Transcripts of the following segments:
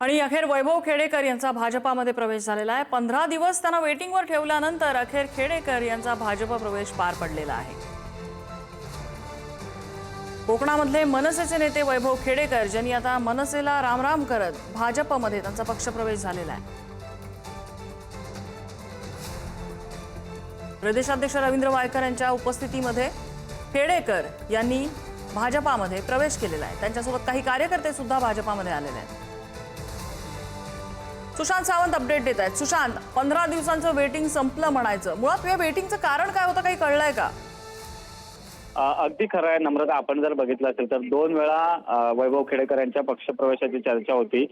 आणि अखेर वैभव खेडेकर यांचा भाजपामध्ये प्रवेश झालेला आहे. पंधरा दिवस त्यांना वेटिंगवर ठेवल्यानंतर अखेर खेडेकर यांचा भाजप प्रवेश पार पडलेला आहे. कोकणामधले मनसेचे नेते वैभव खेडेकर ज्यांनी आता मनसेला रामराम करत भाजपमध्ये त्यांचा पक्षप्रवेश झालेला आहे. प्रदेशाध्यक्ष रवींद्र वायकर यांच्या उपस्थितीमध्ये खेडेकर यांनी भाजपामध्ये प्रवेश केलेला आहे. त्यांच्यासोबत काही कार्यकर्ते सुद्धा भाजपामध्ये आलेले आहेत. सुशांत सावंत अपडेट देत आहेत. सुशांत पंधरा दिवसांचं वेटिंग संपलं म्हणायचं. मुळात या वेटिंगचं कारण काय होतं? काही कळलंय का? अगदी खरं आहे नम्रता. आपण जर बघितलं असेल तर दोन वेळा वैभव खेडेकर यांच्या पक्षप्रवेशाची चर्चा होती.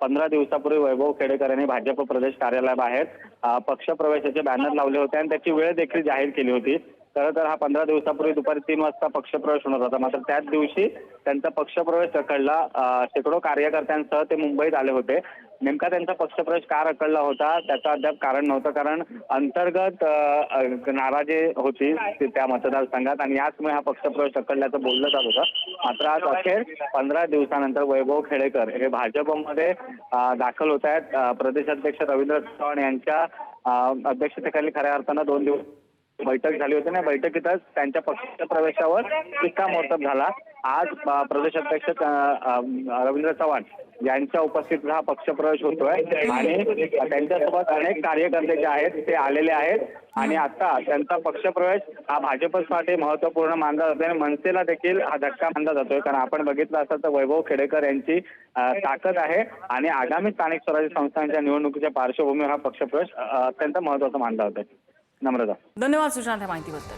पंधरा दिवसापूर्वी वैभव खेडेकर यांनी भाजप प्रदेश कार्यालयाबाहेर पक्षप्रवेशाचे बॅनर लावले होते आणि त्याची वेळ देखील जाहीर केली होती. खरं तर हा पंधरा दिवसापूर्वी दुपारी तीन वाजता पक्षप्रवेश होणार होता. मात्र त्याच दिवशी त्यांचा पक्षप्रवेश रखडला. शेकडो कार्यकर्त्यांसह ते मुंबईत आले होते. नेमका त्यांचा पक्षप्रवेश का रखडला होता त्याचं अद्याप कारण नव्हतं. कारण अंतर्गत नाराजी होती त्या मतदारसंघात आणि याचमुळे हा पक्षप्रवेश रखडल्याचं बोललं जात होतं. मात्र आज अखेर पंधरा दिवसानंतर वैभव खेडेकर हे भाजपमध्ये दाखल होत आहेत. प्रदेशाध्यक्ष रवींद्र चव्हाण यांच्या अध्यक्षतेखाली खऱ्या अर्थानं दोन दिवस बैठक झाली होती ना बैठकीतच त्यांच्या पक्ष प्रवेशावर शिक्कामोर्तब झाला. आज प्रदेशाध्यक्ष रवींद्र चव्हाण यांच्या उपस्थितीत हा पक्षप्रवेश होतोय. आणि त्यांच्यासोबत अनेक कार्यकर्ते जे आहेत ते आलेले आहेत. आणि आता त्यांचा पक्षप्रवेश हा भाजपसाठी महत्त्वपूर्ण मानला जातोय आणि मनसेला देखील हा धक्का मानला जातोय. कारण आपण बघितलं असं तर वैभव खेडेकर यांची ताकद आहे. आणि आगामी स्थानिक स्वराज्य संस्थांच्या निवडणुकीच्या पार्श्वभूमीवर हा पक्षप्रवेश अत्यंत महत्त्वाचा मानला जातोय. नम्रता. धन्यवाद सुशांत या माहितीबद्दल.